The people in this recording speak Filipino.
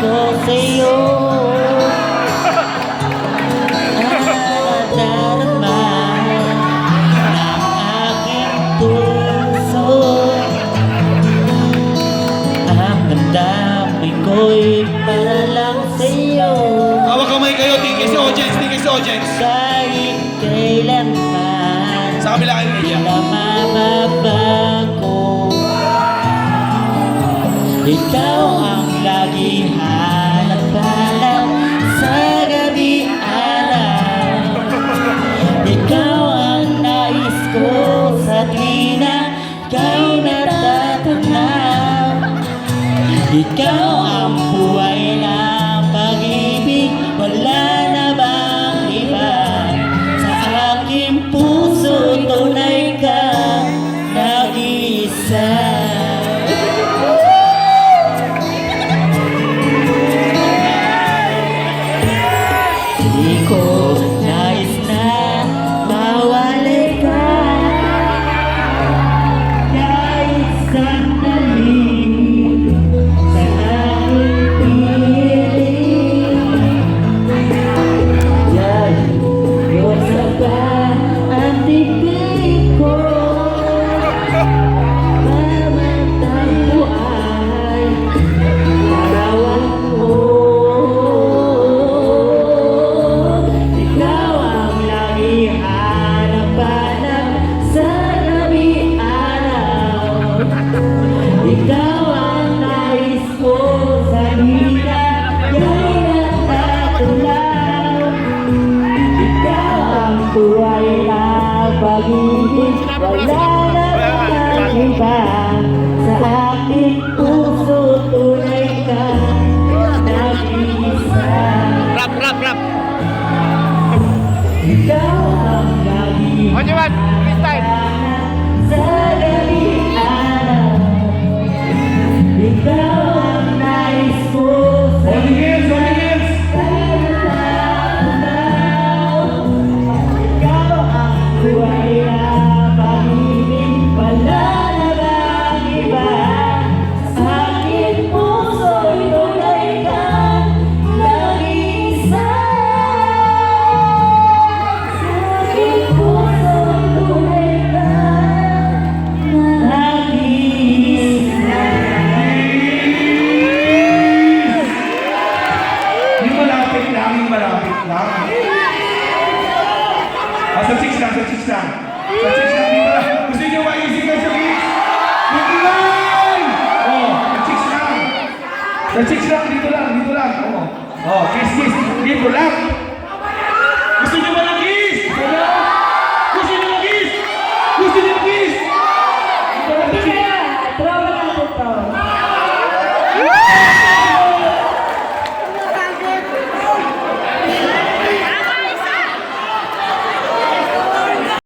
sa'yo Nadarama ng aking puso Ang damdamin ko'y para lang sa'yo Hawak kamay kayo, tingin si audience, tingin si audience. Kahit kailanman Sa kabila kayo niya. na mababago Ikaw Ikaw Ah, sa chicks lang, sa chicks lang. Sa chicks lang, dito lang. Dito lang! Oh, sa chicks lang. Sa chicks lang. Oh, oh kiss, kiss. Dito lang. Gusto nyo ba lang?